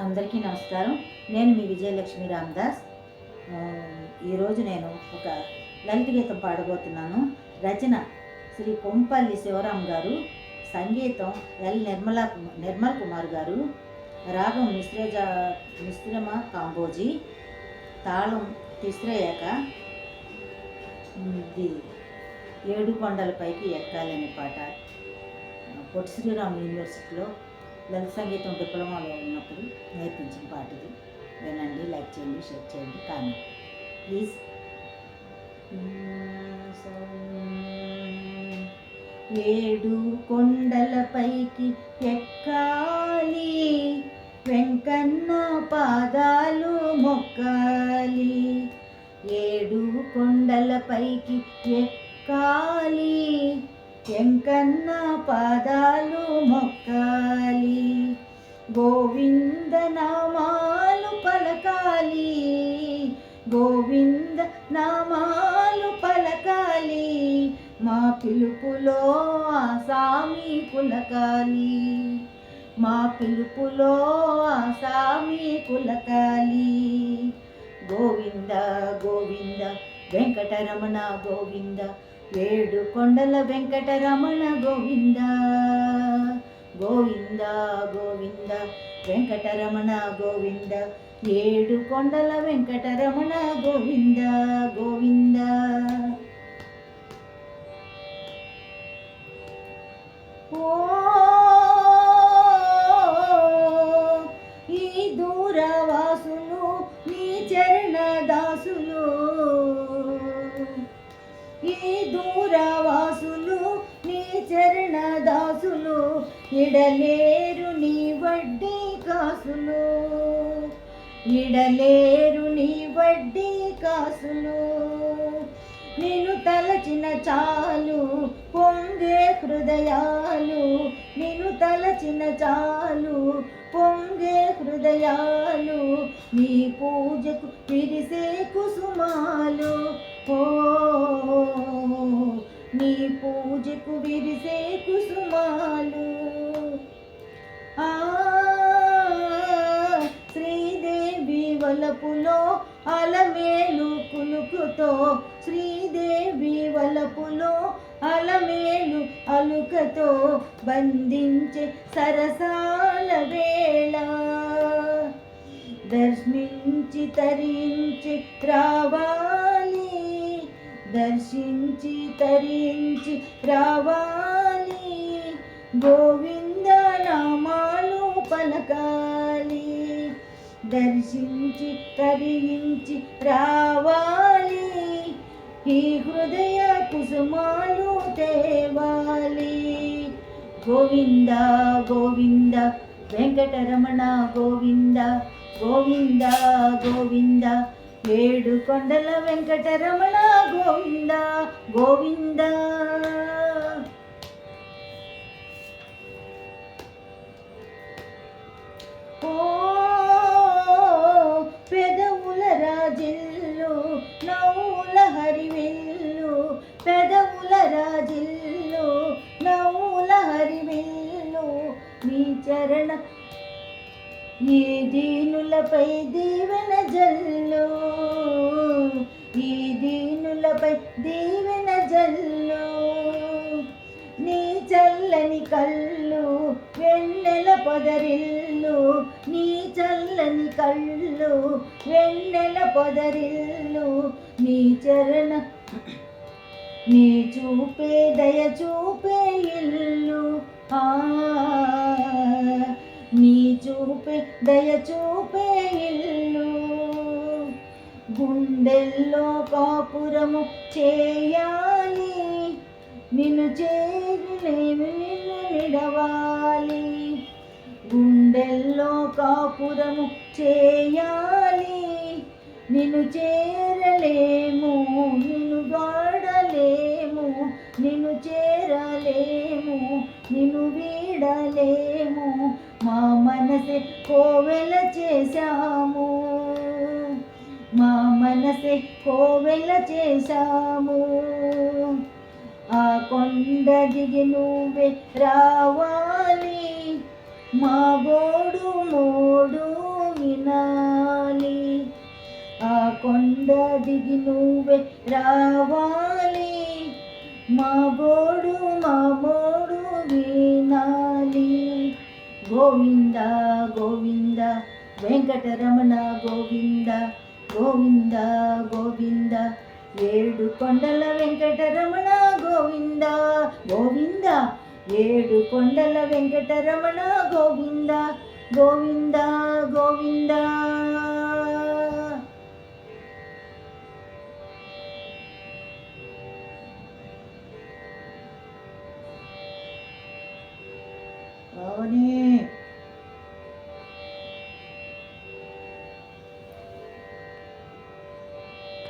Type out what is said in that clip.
అందరికీ నమస్కారం. నేను మీ విజయలక్ష్మి రామదాస్. ఈరోజు నేను ఒక లలిత గీతం పాడబోతున్నాను. రచన శ్రీ కొంపల్లి శివరాం గారు. సంగీతం ఎల్ నిర్మల నిర్మల్ కుమార్ గారు. రాగం మిశ్రజ మిశ్రమ కాంబోజీ. తాళం తిస్రయాక ఇది ఏడు కొండలపైకి ఎక్కాలనే పాట. పొట్టి శ్రీరామ్ యూనివర్సిటీలో లలిత సంగీతం డిప్లొమాలో ఉన్నప్పుడు నేర్పించిన పాట ఇది వినండి లైక్ చేయండి షేర్ చేయండి కానీ ప్లీజ్. ఏడు కొండలపైకి ఎక్కాలి వెంకన్న పాదాలు మొక్కాలి. ఏడు కొండలపైకి ఎక్కాలి ఎంకన్న పాదాలు మొక్కాలి. గోవింద నామాలు పలకాలి. గోవింద నామాలు పలకాలి. మా పిలుపులో ఆ సామి పులకాలి. మా పిలుపులో ఆ సామి పులకాలి. గోవింద గోవింద వెంకటరమణ గోవింద ఏడు కొండల వెంకటరమణ గోవింద గోవింద గోవింద వెంకటరమణ గోవింద ఏడు కొండల వెంకటరమణ గోవింద గోవింద. ఓ ఇడలేరు నీ వడ్డీ కాసులు. ఇడలేరు నీ వడ్డీ కాసులు. నేను తలచిన చాలు పొంగే హృదయాలు. నేను తలచిన చాలు పొంగే హృదయాలు. నీ పూజకు విరిసే కుసుమాలు. ఓ నీ పూజకు విరిసే అలమేలు కులుకుతో శ్రీదేవి వలపులో అలమేలు అలుకతో బంధించే సరసాల వేళ. దర్శించి తరించి రావాలి దర్శించి తరించి రావాలి. గోవింద నామాలు పలకాలి దర్శించి తరించి రావాలి. ఈ హృదయ కుసుమాలు తేవాలి. గోవింద గోవింద వెంకటరమణ గోవింద గోవింద గోవింద ఏడు కొండల వెంకటరమణ గోవింద గోవింద. చరణ. ఈ దీనులపై దీవెన జల్లు. ఈ దీనులపై దీవెన జల్లు. నీ చల్లని కళ్ళు వెన్నెల పొదరిల్లు. నీ చల్లని కళ్ళు వెన్నెల పొదరిల్లు. నీ చరణ. నీ చూపే దయ చూపే ఇల్లు. ఆ దయచూపే దయ ఇల్లు. గుండెల్లో కాపురము చేయాలి. నిన్ను చేరలేము నిన్ను నిడవాలి. గుండెల్లో కాపురము చేయాలి. నిన్ను చేరలేము నిన్ను వాడలేము. నిన్ను చేరలేము నిన్ను వీడలేము మా మనసే కోవెల చేశాము. మా మనసే కోవెల చేశాము. ఆ కొండ దిగి నువ్వే రావాలి. మా గోడు మోడు వినాలి. ఆ కొండ దిగి నువ్వే రావాలి. మా గోడు మామో గోవింద గోవింద వెంకటరమణ గోవింద గోవింద గోవింద. ఏడు కొండల వెంకటరమణ గోవింద గోవింద. ఏడు కొండల వెంకటరమణ గోవింద గోవింద గోవింద. అవనే